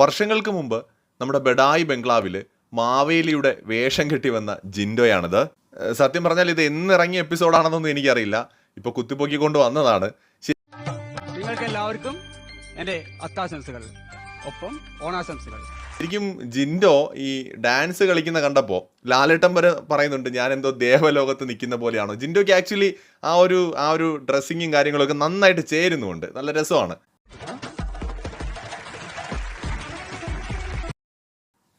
വർഷങ്ങൾക്ക് മുമ്പ് നമ്മുടെ ബെഡായി ബംഗ്ലാവിൽ മാവേലിയുടെ വേഷം കെട്ടി വന്ന ജിൻഡോയാണിത്. സത്യം പറഞ്ഞാൽ ഇത് എന്നിറങ്ങിയ എപ്പിസോഡാണെന്നൊന്നും എനിക്കറിയില്ല. ഇപ്പൊ കുത്തിപ്പൊക്കിക്കൊണ്ട് വന്നതാണ്. നിങ്ങൾക്ക് എല്ലാവർക്കും എന്റെ അത്താശംസകൾ. ഒപ്പം ഓണാശംസകൾ. ശരിക്കും ജിൻഡോ ഈ ഡാൻസ് കളിക്കുന്ന കണ്ടപ്പോൾ ലാലേട്ടൻ വരെ പറയുന്നുണ്ട് ഞാൻ എന്തോ ദേവലോകത്ത് നിൽക്കുന്ന പോലെയാണോ? ജിൻഡോക്ക് ആക്ച്വലി ആ ഒരു ആ ഒരു ഡ്രസ്സിങ്ങും കാര്യങ്ങളൊക്കെ നന്നായിട്ട് ചേരുന്നുണ്ട് നല്ല രസമാണ്.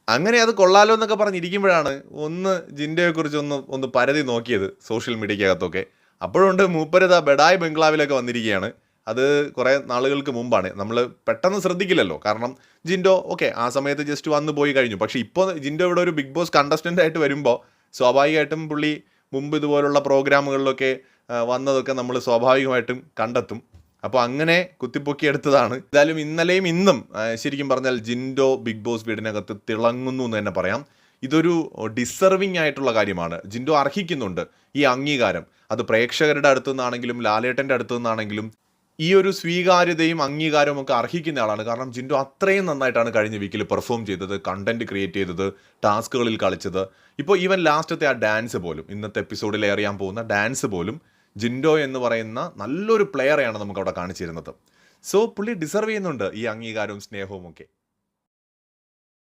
അങ്ങനെ അത് കൊള്ളാലോ എന്നൊക്കെ പറഞ്ഞിരിക്കുമ്പോഴാണ് ഒന്ന് ജിൻഡോയെ കുറിച്ച് ഒന്ന് ഒന്ന് പരതി നോക്കിയത് സോഷ്യൽ മീഡിയക്കകത്തൊക്കെ അപ്പോഴുണ്ട് മൂപ്പരത് ആ ബെഡായ് ബംഗ്ലാവിലൊക്കെ വന്നിരിക്കുകയാണ്. അത് കുറേ നാളുകൾക്ക് മുമ്പാണ്. നമ്മൾ പെട്ടെന്ന് ശ്രദ്ധിക്കില്ലല്ലോ. കാരണം ജിൻഡോ ഓക്കെ ആ സമയത്ത് ജസ്റ്റ് വന്ന് പോയി കഴിഞ്ഞു. പക്ഷേ ഇപ്പോൾ ജിൻഡോ ഇവിടെ ഒരു ബിഗ് ബോസ് കണ്ടസ്റ്റന്റ് ആയിട്ട് വരുമ്പോൾ സ്വാഭാവികമായിട്ടും പുള്ളി മുമ്പ് ഇതുപോലുള്ള പ്രോഗ്രാമുകളിലൊക്കെ വന്നതൊക്കെ നമ്മൾ സ്വാഭാവികമായിട്ടും കണ്ടെത്തും. അപ്പോൾ അങ്ങനെ കുത്തിപ്പൊക്കിയെടുത്തതാണ് എന്തായാലും ഇന്നലെയും ഇന്നും ശരിക്കും പറഞ്ഞാൽ ജിൻഡോ ബിഗ് ബോസ് വീടിനകത്ത് തിളങ്ങുന്നു എന്ന് തന്നെ പറയാം. ഇതൊരു ഡിസർവിങ് ആയിട്ടുള്ള കാര്യമാണ്. ജിൻഡോ അർഹിക്കുന്നുണ്ട് ഈ അംഗീകാരം. അത് പ്രേക്ഷകരുടെ അടുത്തു നിന്നാണെങ്കിലും ലാലേട്ടന്റെ അടുത്തു നിന്നാണെങ്കിലും ഈ ഒരു സ്വീകാര്യതയും അംഗീകാരവും ഒക്കെ അർഹിക്കുന്ന ആളാണ്. കാരണം ജിൻഡോ അത്രയും നന്നായിട്ടാണ് കഴിഞ്ഞ വീക്കിൽ പെർഫോം ചെയ്തത് കണ്ടന്റ് ക്രിയേറ്റ് ചെയ്തത് ടാസ്കുകളിൽ കളിച്ചത്. ഇപ്പോൾ ഈവൻ ലാസ്റ്റത്തെ ആ ഡാൻസ് പോലും ഇന്നത്തെ എപ്പിസോഡിൽ എറിയാൻ പോകുന്ന ഡാൻസ് പോലും ജിൻഡോ എന്ന് പറയുന്ന നല്ലൊരു പ്ലെയറെയാണ് നമുക്ക് അവിടെ കാണിച്ചിരുന്നത് സോ പുള്ളി ഡിസർവ് ചെയ്യുന്നുണ്ട് ഈ അംഗീകാരവും സ്നേഹവും ഒക്കെ.